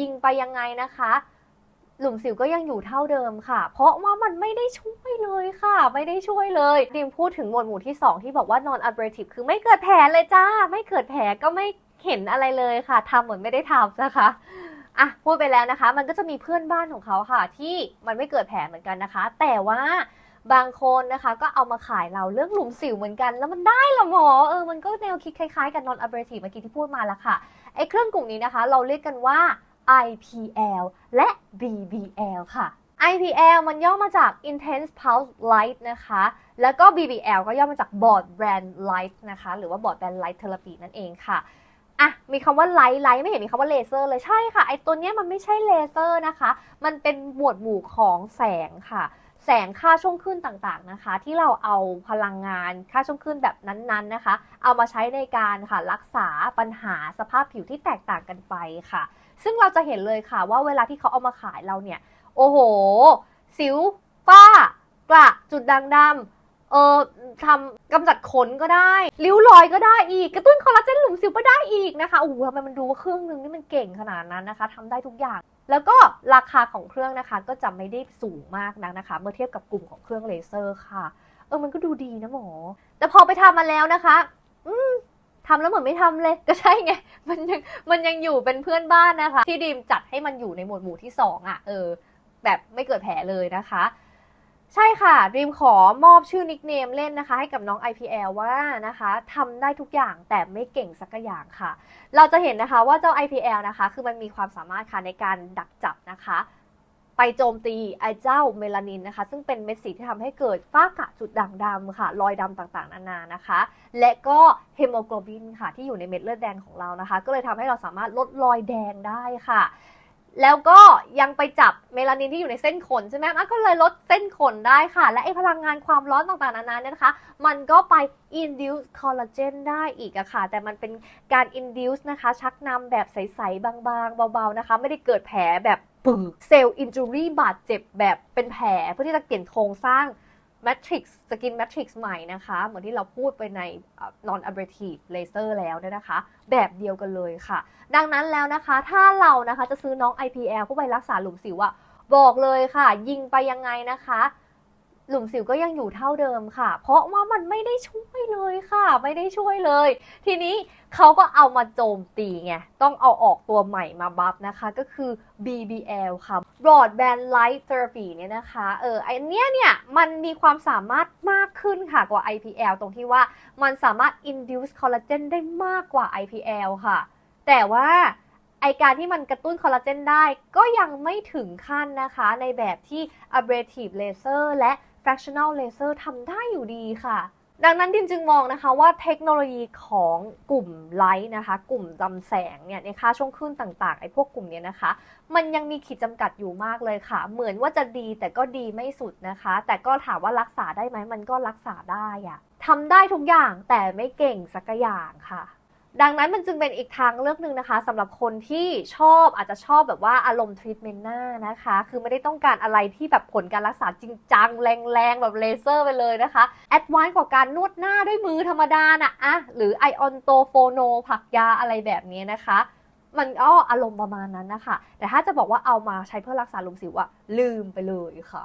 ยิงไปยังไงนะคะ หลุมสิวก็ยังอยู่เท่าเดิมค่ะ เพราะว่ามันไม่ได้ช่วยเลยค่ะ ไม่ได้ช่วยเลยดิมพูดถึงหมวดหมู่ที่ 2 ที่บอกว่า non abrasive คือไม่เกิดแผลเลยจ้า ไม่เกิดแผลก็ไม่เห็นอะไรเลยค่ะทำเหมือนไม่ได้ทำนะคะอะพูดไปแล้วนะคะ มันก็จะมีเพื่อนบ้านของเขาค่ะ ที่มันไม่เกิดแผลเหมือนกันนะคะ แต่ว่าบางคนนะคะก็เอามาขายเราเรื่องหลุมสิวเหมือนกัน แล้วมันได้เหรอหมอเออมันก็แนวคิดคล้ายๆ กับ non abrasive เมื่อกี้ที่พูดมาแล้วค่ะไอ้เครื่องกลุ่มนี้นะคะ เราเรียกกันว่า IPL และ BBL ค่ะ IPL มันย่อมาจาก Intense Pulse Light นะคะ แล้วก็ BBL ก็ย่อมาจาก Broadband Light นะคะ หรือว่า Broadband Light Therapy นั่นเองค่ะอะมีคำว่าไลท์ไลท์ไม่เห็นมีคำว่าเลเซอร์เลยใช่ค่ะ ไอตัวเนี้ยมันไม่ใช่เลเซอร์นะคะ มันเป็นหมวดหมู่ของแสงค่ะ แสงค่าช่วงคลื่นต่างๆนะคะ ที่เราเอาพลังงานค่าช่วงคลื่นแบบนั้นๆนะคะ เอามาใช้ในการค่ะรักษาปัญหาสภาพผิวที่แตกต่างกันไปค่ะ ซึ่งเราจะเห็นเลยค่ะว่าเวลาที่เขาเอามาขายเราเนี่ย โอ้โห สิวฝ้ากระจุดด่างดำเออทำกำจัดขนก็ได้ ริ้วรอยก็ได้อีก กระตุ้นคอลลาเจนหลุมสิวก็ได้อีกนะคะโอ้โหทำไมมันดูว่าเครื่องนึงนี่มันเก่งขนาดนั้นนะคะทำได้ทุกอย่าง แล้วก็ราคาของเครื่องนะคะ ก็จะไม่ได้สูงมากนักนะคะ เมื่อเทียบกับกลุ่มของเครื่องเลเซอร์ค่ะ เออมันก็ดูดีนะหมอ แต่พอไปทำมาแล้วนะคะ อืมทำแล้วเหมือนไม่ทำเลย ก็ใช่ไง มันยังมันยังอยู่เป็นเพื่อนบ้านนะคะ ที่ดีมจัดให้มันอยู่ในหมวดหมู่ที่สองอะ เออ แบบไม่เกิดแผลเลยนะคะ ใช่ค่ะดีมขอมอบชื่อนิกเนมเล่นนะคะ ให้กับน้อง IPL ว่านะคะทำได้ทุกอย่างแต่ไม่เก่งสักอย่างค่ะ เราจะเห็นนะคะว่าเจ้า IPL นะคะ คือมันมีความสามารถค่ะในการดักจับนะคะ ไปโจมตีไอเจ้าเมลานินนะคะ ซึ่งเป็นเม็ดสีที่ทำให้เกิดฝ้ากระจุดด่างดำค่ะ รอยดำต่างๆนานานะคะ และก็เฮโมโกลบินค่ะที่อยู่ในเม็ดเลือดแดงของเรานะคะ ก็เลยทำให้เราสามารถลดรอยแดงได้ค่ะ แล้วก็ยังไปจับเมลานินที่อยู่ในเส้นขนใช่ไหมมันก็เลยลดเส้นขนได้ค่ะ และไอพลังงานความร้อนต่างๆนานาเนี่ยนะคะ มันก็ไป induce collagen ได้อีกอะค่ะ แต่มันเป็นการ induce นะคะ ชักนำแบบใสๆ บางๆ เบาๆ นะคะ ไม่ได้เกิดแผลแบบปึกเซลล์ injury บาดเจ็บแบบเป็นแผลเพื่อที่จะเปลี่ยนโครงสร้าง m a t r i x สกินแมทริกซ์ใหม่นะคะ เหมือนที่เราพูดไปในเอ่อ non abrasive laser แล้วเนี่ยนะคะ แบบเดียวกันเลยค่ะ ดังนั้นแล้วนะคะ ถ้าเรานะคะจะซื้อน้อง IPL เพื่อไปรักษาหลุมสิวอะบอกเลยค่ะ ยิงไปยังไงนะคะ หลุมสิวก็ยังอยู่เท่าเดิมค่ะ เพราะว่ามันไม่ได้ช่วยเลยค่ะ ไม่ได้ช่วยเลย ทีนี้เขาก็เอามาโจมตีไง ต้องเอาออกตัวใหม่มาบัฟนะคะ ก็คือ BBL ค่ะ Broadband Light Therapy เนี่ยนะคะ เออไอเนี้ยเนี่ย มันมีความสามารถมากขึ้นค่ะกว่า IPL ตรงที่ว่ามันสามารถ induce collagen ได้มากกว่า IPL ค่ะ แต่ว่าไอการที่มันกระตุ้นคอลลาเจนได้ก็ยังไม่ถึงขั้นนะคะ ในแบบที่ abrasive laser และ fractional laser ทำได้อยู่ดีค่ะ ดังนั้นดิมจึงมองนะคะว่าเทคโนโลยีของกลุ่มไลท์นะคะ กลุ่มดำแสงเนี่ยในค่าช่วงคลื่นต่างๆไอ้พวกกลุ่มเนี้ยนะคะ มันยังมีขีดจำกัดอยู่มากเลยค่ะ เหมือนว่าจะดีแต่ก็ดีไม่สุดนะคะ แต่ก็ถามว่ารักษาได้ไหมมันก็รักษาได้อะทำได้ทุกอย่างแต่ไม่เก่งสักอย่างค่ะ ดังนั้นมันจึงเป็นอีกทางเลือกหนึ่งนะคะสำหรับคนที่ชอบอาจจะชอบแบบว่าอารมณ์ทรีทเมนต์หน้านะคะ คือไม่ได้ต้องการอะไรที่แบบผลการรักษาจริงจังแรงๆ แบบเลเซอร์ไปเลยนะคะแอดวานซ์กว่าการนวดหน้าด้วยมือธรรมดานะอะหรือไอออนโตโฟโนผักยาอะไรแบบนี้นะคะ มันก็อารมณ์ประมาณนั้นนะคะแต่ถ้าจะบอกว่าเอามาใช้เพื่อรักษาลุมสิวอะลืมไปเลยค่ะ